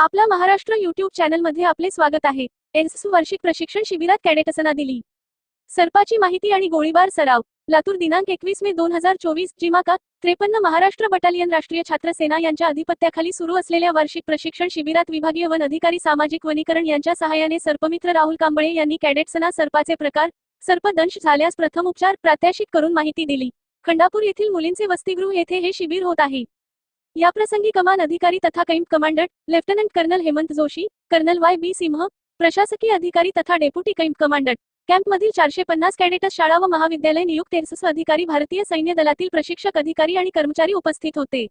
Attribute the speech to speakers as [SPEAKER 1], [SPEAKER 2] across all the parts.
[SPEAKER 1] आपला महाराष्ट्र युट्यूब चॅनलमध्ये आपले स्वागत आहे. एस वार्षिक प्रशिक्षण शिबिरात कॅडेटसना दिली. सर्पाची माहिती आणि गोळीबार सराव. लातूर दिनांक एकवीस मे दोन हजार चोवीस जिमाका त्रेपन्न महाराष्ट्र बटालियन राष्ट्रीय छात्र सेना यांच्या अधिपत्याखाली सुरू असलेल्या वार्षिक प्रशिक्षण शिबिरात विभागीय वन अधिकारी सामाजिक वनीकरण यांच्या सहाय्याने सर्पमित्र राहुल कांबळे यांनी कॅडेट्सना सर्पाचे प्रकार सर्पदंश झाल्यास प्रथम उपचार प्रात्यक्षिक करून माहिती दिली. खंडापूर येथील मुलींचे वसतिगृह येथे हे शिबिर होत आहे. याप्रसंगी कमान अधिकारी तथा camp commandant lieutenant colonel Hemant Joshi colonel Y B Singh प्रशासकीय अधिकारी तथा डेप्युटी कैम्प कमांडंट. कॅम्पमधील चारशे पन्नास कॅडेटस शाळा व महाविद्यालय नियुक्त एसएस अधिकारी भारतीय सैन्य दलातील प्रशिक्षक अधिकारी आणि कर्मचारी उपस्थित होते.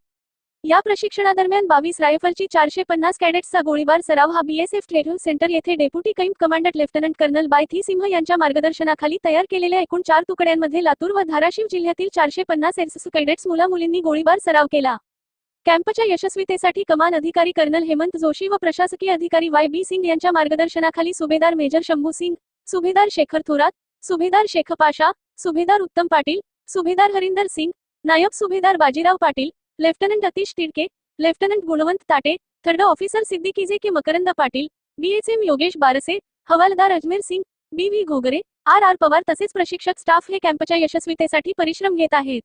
[SPEAKER 1] या प्रशिक्षणादरम्यान बावीस रायफलची चारशे पन्नास कॅडेट्सचा गोळीबार सराव हा बीएसएफ ट्रेनिंग सेंटर येथे deputy camp commandant lieutenant colonel बायथी Singh यांच्या मार्गदर्शनाखाली तयार केलेल्या एकूण चार तुकड्यांमध्ये लातूर व धाराशिव जिल्ह्यातील चारशे पन्नास एसएस कॅडेट्स मुला मुलींनी गोळीबार सराव केला. कॅम्पच्या यशस्वीतेसाठी कमान अधिकारी कर्नल हेमंत जोशी व प्रशासकीय अधिकारी वाय बी सिंग यांच्या मार्गदर्शनाखाली सुभेदार मेजर शंभू सिंग सुभेदार शेखर थोरात सुभेदार शेख पाशा सुभेदार उत्तम पाटील सुभेदार हरिंदर सिंग नायब सुभेदार Bajirao Patil lieutenant Atish Tidke lieutenant Gunwant Tate third officer सिद्दीकीजे K Makarand Patil BHM Yogesh Barse हवालदार Ajmer Singh B V Ghogare R R Pawar तसेच प्रशिक्षक स्टाफ हे कॅम्पच्या यशस्वीतेसाठी परिश्रम घेत आहेत.